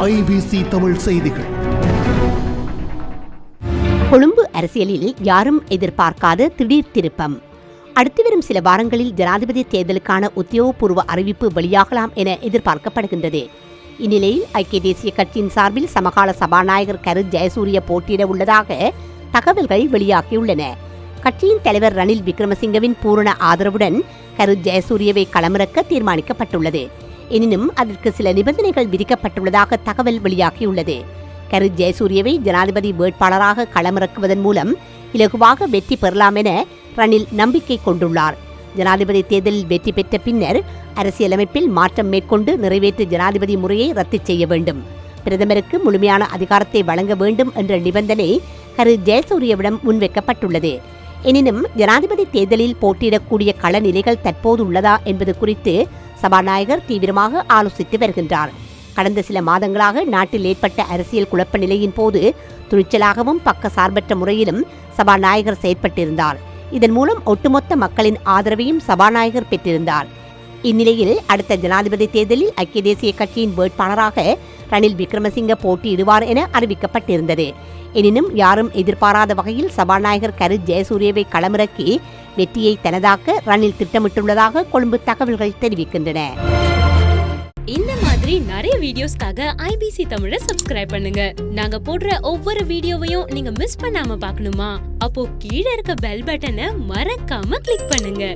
IBC Tamil செய்திகள். கொழும்பு அரசியலில் யாரும் எதிர்பார்க்காத திடீர் திருப்பம். அடுத்து வரும் சில வாரங்களில் ஜனாதிபதி தேர்தலுக்கான உத்தியோகபூர்வ அறிவிப்பு வெளியாகலாம் என எதிர்பார்க்கப்படுகின்றது. இந்நிலையில் ஐக்கிய தேசிய கட்சியின் சார்பில் சமகால சபாநாயகர் கரு ஜெயசூரிய போட்டியிட உள்ளதாக தகவல்கள் வெளியாகியுள்ளன. கட்சியின் தலைவர் ரணில் விக்ரமசிங்கவின் பூரண ஆதரவுடன் கரு ஜெயசூரியவை களமிறக்க தீர்மானிக்கப்பட்டுள்ளது. எனினும் அதற்கு சில நிபந்தனைகள் விதிக்கப்பட்டுள்ளதாக தகவல் வெளியாகியுள்ளது. கரு ஜெயசூரியவை ஜனாதிபதி வேட்பாளராக களமிறக்குவதன் மூலம் இலகுவாக வெற்றி பெறலாம் என ரணில் நம்பிக்கை கொண்டுள்ளார். ஜனாதிபதி தேர்தலில் வெற்றி பெற்ற பின்னர் அரசியலமைப்பில் மாற்றம் மேற்கொண்டு நிறைவேற்று ஜனாதிபதி முறையை ரத்து செய்ய வேண்டும். பிரதமருக்கு முழுமையான அதிகாரத்தை வழங்க வேண்டும் என்ற நிபந்தனை கரு ஜெயசூரியவிடம் முன்வைக்கப்பட்டுள்ளது. எனினும் ஜனாதிபதி தேர்தலில் போட்டியிடக்கூடிய களநிலைகள் தற்போது உள்ளதா என்பது குறித்து சபாநாயகர் தீவிரமாக ஆலோசித்து வருகின்றார். கடந்த சில மாதங்களாக நாட்டில் ஏற்பட்ட அரசியல் குழப்ப நிலையின் போது துணிச்சலாகவும் பக்க சார்பற்ற முறையிலும் சபாநாயகர் செயற்பட்டிருந்தார். இதன் மூலம் ஒட்டுமொத்த மக்களின் ஆதரவையும் சபாநாயகர் பெற்றிருந்தார். இந்நிலையில் அடுத்த ஜனாதிபதி தேர்தலில் ஐக்கிய தேசிய கட்சியின் வேட்பாளராக ரணில் விக்ரமசிங்க போட்டியிடுவார் என அறிவிக்கப்பட்டிருந்தது. எனினும் யாரும் எதிர்பாராத வகையில் சபாநாயகர் கரு ஜெயசூரியவை களமிறக்கி வெற்றியை தனதாக்க ரணில் திட்டமிட்டுள்ளதாக கொழும்பு தகவல்கள் தெரிவிக்கின்றன. இந்த மாதிரி நிறைய வீடியோஸ்க்காக ஐபிசி தமிழை சப்ஸ்கிரைப் பண்ணுங்க. நாங்க போடுற ஒவ்வொரு வீடியோவையும் நீங்க மிஸ் பண்ணாம பார்க்கணுமா? அப்போ கீழே இருக்க பெல் பட்டனை மறக்காம கிளிக் பண்ணுங்க.